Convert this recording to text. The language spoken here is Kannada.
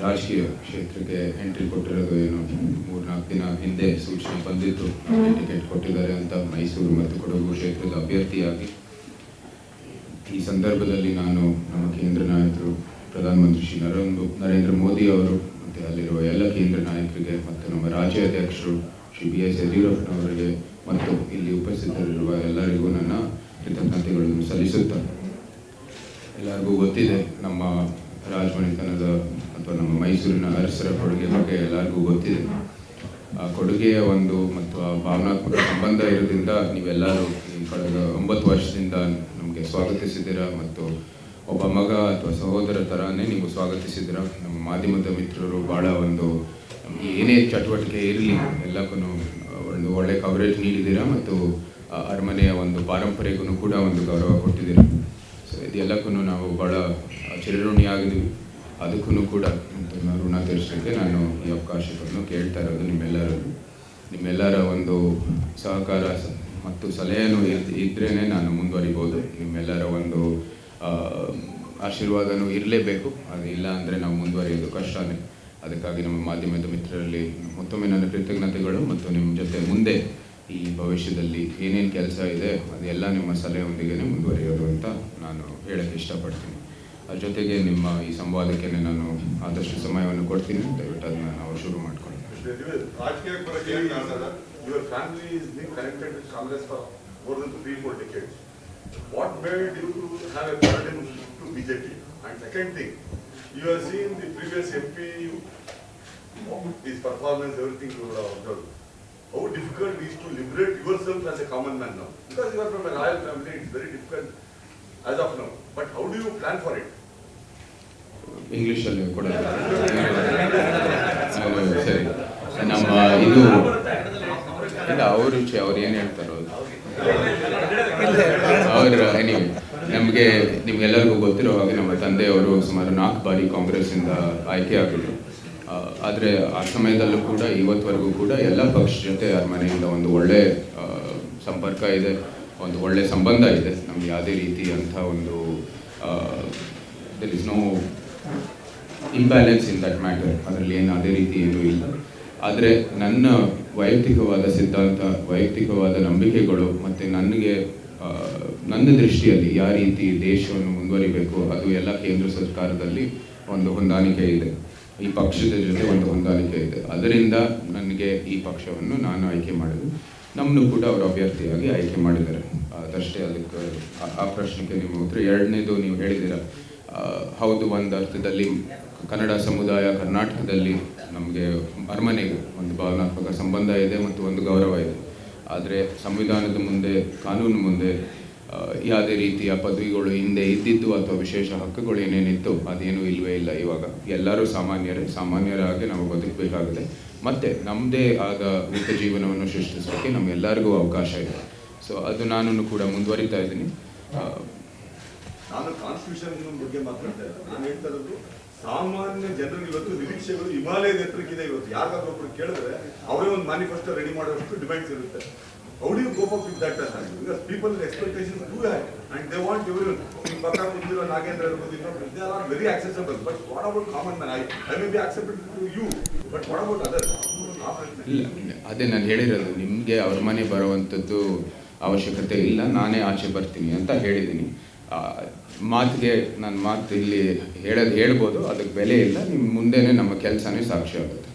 ರಾಜಕೀಯ ಕ್ಷೇತ್ರಕ್ಕೆ ಎಂಟ್ರಿ ಕೊಟ್ಟಿರೋದು ಏನು ಮೂರ್ನಾಲ್ಕು ದಿನ ಹಿಂದೆ ಸೂಚನೆ ಬಂದಿತ್ತು. ಟಿಕೆಟ್ ಕೊಟ್ಟಿದ್ದಾರೆ ಅಂತ ಮೈಸೂರು ಮತ್ತು ಕೊಡಗು ಕ್ಷೇತ್ರದ ಅಭ್ಯರ್ಥಿಯಾಗಿ. ಈ ಸಂದರ್ಭದಲ್ಲಿ ನಾನು ನಮ್ಮ ಕೇಂದ್ರ ನಾಯಕರು ಪ್ರಧಾನಮಂತ್ರಿ ಶ್ರೀ ನರೇಂದ್ರ ನರೇಂದ್ರ ಮೋದಿ ಅವರು ಮತ್ತು ಅಲ್ಲಿರುವ ಎಲ್ಲ ಕೇಂದ್ರ ನಾಯಕರಿಗೆ ಮತ್ತು ನಮ್ಮ ರಾಜ್ಯ ಅಧ್ಯಕ್ಷರು ಶ್ರೀ ಬಿ ಎಸ್ ಯಡಿಯೂರಪ್ಪನವರಿಗೆ ಮತ್ತು ಇಲ್ಲಿ ಉಪಸ್ಥಿತರಿರುವ ಎಲ್ಲರಿಗೂ ನನ್ನ ಕೃತಜ್ಞತೆಗಳನ್ನು ಸಲ್ಲಿಸುತ್ತೇನೆ. ಎಲ್ಲರಿಗೂ ಗೊತ್ತಿದೆ ನಮ್ಮ ರಾಜಮನೆತನದ ಅಥವಾ ನಮ್ಮ ಮೈಸೂರಿನ ಅರಸರ ಕೊಡುಗೆ ಬಗ್ಗೆ ಎಲ್ಲರಿಗೂ ಗೊತ್ತಿದೆ. ಆ ಕೊಡುಗೆಯ ಒಂದು ಮತ್ತು ಆ ಭಾವನಾತ್ಮಕ ಸಂಬಂಧ ಇರೋದ್ರಿಂದ ನೀವೆಲ್ಲರೂ ಈ ಕಳೆದ ಒಂಬತ್ತು ವರ್ಷದಿಂದ ನಮಗೆ ಸ್ವಾಗತಿಸಿದ್ದೀರಾ ಮತ್ತು ಒಬ್ಬ ಮಗ ಅಥವಾ ಸಹೋದರ ಥರನೇ ನೀವು ಸ್ವಾಗತಿಸಿದ್ದೀರಾ? ನಮ್ಮ ಮಾಧ್ಯಮದ ಮಿತ್ರರು ಭಾಳ ಒಂದು ಏನೇ ಚಟುವಟಿಕೆ ಇರಲಿ, ಎಲ್ಲಕ್ಕೂ ಒಂದು ಒಳ್ಳೆ ಕವರೇಜ್ ನೀಡಿದ್ದೀರಾ ಮತ್ತು ಅರಮನೆಯ ಒಂದು ಪಾರಂಪರೆಗೂ ಕೂಡ ಒಂದು ಗೌರವ ಕೊಟ್ಟಿದ್ದೀರಾ? ಸೊ ಇದೆಲ್ಲಕ್ಕೂ ನಾವು ಭಾಳ ಚಿರಋಣಿಯಾಗಿದ್ದೀವಿ. ಅದಕ್ಕೂ ಕೂಡ ಋಣ ತೀರಿಸಲಿಕ್ಕೆ ನಾನು ಈ ಅವಕಾಶವನ್ನು ಕೇಳ್ತಾ ಇರೋದು ನಿಮ್ಮೆಲ್ಲರೂ ನಿಮ್ಮೆಲ್ಲರ ಒಂದು ಸಹಕಾರ ಮತ್ತು ಸಲಹೆಯನ್ನು ಇದ್ರೇ ನಾನು ಮುಂದುವರಿಬೋದು. ನಿಮ್ಮೆಲ್ಲರ ಒಂದು ಆಶೀರ್ವಾದನೂ ಇರಲೇಬೇಕು. ಅದು ಇಲ್ಲ ಅಂದರೆ ನಾವು ಮುಂದುವರಿಯೋದು ಕಷ್ಟನೇ. ಅದಕ್ಕಾಗಿ ನಮ್ಮ ಮಾಧ್ಯಮದ ಮಿತ್ರರಲ್ಲಿ ಮತ್ತೊಮ್ಮೆ ನನ್ನ ಕೃತಜ್ಞತೆಗಳು ಮತ್ತು ನಿಮ್ಮ ಜೊತೆ ಮುಂದೆ ಈ ಭವಿಷ್ಯದಲ್ಲಿ ಏನೇನು ಕೆಲಸ ಇದೆ, ಅದೆಲ್ಲ ನಿಮ್ಮ ಸಲಹೆಯೊಂದಿಗೆ ಮುಂದುವರಿಯೋದು ಅಂತ ನಾನು ಹೇಳಕ್ಕೆ ಇಷ್ಟಪಡ್ತೀನಿ. ಜೊತೆಗೆ ನಿಮ್ಮ ಈ ಸಂವಾದಕ್ಕೆ ನಾನು ಆದಷ್ಟು ಸಮಯವನ್ನು ಕೊಡ್ತೀನಿ ದಯವಿಟ್ಟು ಅದನ್ನ ನಾವು ಶುರು ಮಾಡ್ಕೊಂಡು ರಾಜಕೀಯ ಬರೋಕೆ ಏನ್ ಕಾರಣ your family is being connected with Congress for more than three four decades what made you to have a paradigm to BJP and second thing you are seen the previous M P his performance, everything you have observed. How difficult it is to liberate yourself as a common man now? Because you are from a royal family, it's very difficult as of now. But how do you plan for it? ಇಂಗ್ಲೀಷಲ್ಲಿ ಕೂಡ ಸರಿ ನಮ್ಮ ಇದು ಇಲ್ಲ ಅವ್ರ ರುಚಿ ಅವ್ರು ಏನು ಹೇಳ್ತಾರೋ. ಅವ್ರ ಎನಿವೆ ನಮಗೆ ನಿಮ್ಗೆಲ್ಲರಿಗೂ ಗೊತ್ತಿರೋ ಹಾಗೆ ನಮ್ಮ ತಂದೆಯವರು ಸುಮಾರು ನಾಲ್ಕು ಬಾರಿ ಕಾಂಗ್ರೆಸ್ಸಿಂದ ಆಯ್ಕೆ ಆಗಿದ್ರು ಆದರೆ ಆದ್ರೆ ಆ ಸಮಯದಲ್ಲೂ ಕೂಡ ಇವತ್ತವರೆಗೂ ಕೂಡ ಎಲ್ಲ ಪಕ್ಷ ಜೊತೆ ಅರಮನೆಯಿಂದ ಒಂದು ಒಳ್ಳೆ ಸಂಪರ್ಕ ಇದೆ ಒಂದು ಒಳ್ಳೆ ಸಂಬಂಧ ಇದೆ. ನಮ್ಗೆ ಯಾವುದೇ ರೀತಿ ಅಂತ ಒಂದು there is no imbalance in that matter ಅದರಲ್ಲಿ ಏನು, ಅದೇ ರೀತಿ ಏನೂ ಇಲ್ಲ. ಆದರೆ ನನ್ನ ವೈಯಕ್ತಿಕವಾದ ಸಿದ್ಧಾಂತ, ವೈಯಕ್ತಿಕವಾದ ನಂಬಿಕೆಗಳು ಮತ್ತು ನನಗೆ ನನ್ನ ದೃಷ್ಟಿಯಲ್ಲಿ ಯಾವ ರೀತಿ ದೇಶವನ್ನು ಮುಂದುವರಿಬೇಕು, ಅದು ಎಲ್ಲ ಕೇಂದ್ರ ಸರ್ಕಾರದಲ್ಲಿ ಒಂದು ಹೊಂದಾಣಿಕೆ ಇದೆ. ಈ ಪಕ್ಷದ ಜೊತೆ ಒಂದು ಹೊಂದಾಣಿಕೆ ಇದೆ. ಅದರಿಂದ ನನಗೆ ಈ ಪಕ್ಷವನ್ನು ನಾನು ಆಯ್ಕೆ ಮಾಡಿದೆ. ನಮ್ಮನ್ನು ಕೂಡ ಅವರು ಅಭ್ಯರ್ಥಿಯಾಗಿ ಆಯ್ಕೆ ಮಾಡಿದ್ದಾರೆ. ಅದಷ್ಟೇ ಅದಕ್ಕೆ ಆ- ಪ್ರಶ್ನೆಗೆ ನಿಮ್ಮ ಉತ್ತರ. ಎರಡನೇದು ನೀವು ಹೇಳಿದ್ದೀರ ಹೌದು, ಒಂದು ಅರ್ಥದಲ್ಲಿ ಕನ್ನಡ ಸಮುದಾಯ ಕರ್ನಾಟಕದಲ್ಲಿ ನಮಗೆ ಅರಮನೆಗೆ ಒಂದು ಭಾವನಾತ್ಮಕ ಸಂಬಂಧ ಇದೆ ಮತ್ತು ಒಂದು ಗೌರವ ಇದೆ. ಆದರೆ ಸಂವಿಧಾನದ ಮುಂದೆ, ಕಾನೂನು ಮುಂದೆ ಯಾವುದೇ ರೀತಿಯ ಪದವಿಗಳು ಹಿಂದೆ ಇದ್ದಿದ್ದು ಅಥವಾ ವಿಶೇಷ ಹಕ್ಕುಗಳು ಏನೇನಿತ್ತು ಅದೇನೂ ಇಲ್ಲವೇ ಇಲ್ಲ ಇವಾಗ. ಎಲ್ಲರೂ ಸಾಮಾನ್ಯರೇ, ಸಾಮಾನ್ಯರಾಗಿ ನಾವು ಬದುಕಬೇಕಾಗಿದೆ ಮತ್ತು ನಮ್ಮದೇ ಆದ ಉಪ ಜೀವನವನ್ನು ಸೃಷ್ಟಿಸೋಕ್ಕೆ ನಮ್ಮೆಲ್ಲರಿಗೂ ಅವಕಾಶ ಇದೆ. ಸೊ ಅದು ನಾನು ಕೂಡ ಮುಂದುವರಿತಾ ಇದ್ದೀನಿ. ನಾನು ಕಾನ್ಸ್ಟಿಟ್ಯೂಷನ್ ಬಗ್ಗೆ ಮಾತಾಡ್ತಾ ನಾನು ಹೇಳ್ತಾ ಸಾಮಾನ್ಯ ಜನರಿಗೆ ಇವತ್ತು ನಿರೀಕ್ಷೆಗಳು ಹಿಮಾಲಯದ ಎತ್ತರಕ್ಕಿದೆ ಇವತ್ತು. ಯಾರಾದ್ರೂ ಒಬ್ರು ಕೇಳಿದ್ರೆ ಅವರೇ ಒಂದು ಮ್ಯಾನಿಫೆಸ್ಟೋ ರೆಡಿ ಮಾಡೋಷ್ಟು ಡಿಮ್ಯಾಂಡ್ಸ್ ಇರುತ್ತೆ. How do cope up with that because people expectation too hat and they want every ನಿಮ್ಮ ಪಕ್ಕ ಕೂತಿರೋ ನಾಗೇಂದ್ರ ಇರ್ಬೋದು ಇನ್ನೊಬ್ರು they are very accessible but what about common man I I may be accepted to you but what about other ಇಲ್ಲ. ಅದೇ ನಾನು ಹೇಳಿರೋದು, ನಿಮಗೆ ಅವ್ರ ಮನೆ ಬರುವಂಥದ್ದು ಅವಶ್ಯಕತೆ ಇಲ್ಲ, ನಾನೇ ಆಚೆ ಬರ್ತೀನಿ ಅಂತ ಹೇಳಿದ್ದೀನಿ. ಮಾತಿಗೆ, ನನ್ನ ಮಾತು ಇಲ್ಲಿ ಹೇಳೋದು ಹೇಳ್ಬೋದು, ಅದಕ್ಕೆ ಬೆಲೆ ಇಲ್ಲ. ನಿಮ್ಮ ಮುಂದೆನೇ ನಮ್ಮ ಕೆಲಸನೇ ಸಾಕ್ಷಿ ಆಗುತ್ತೆ.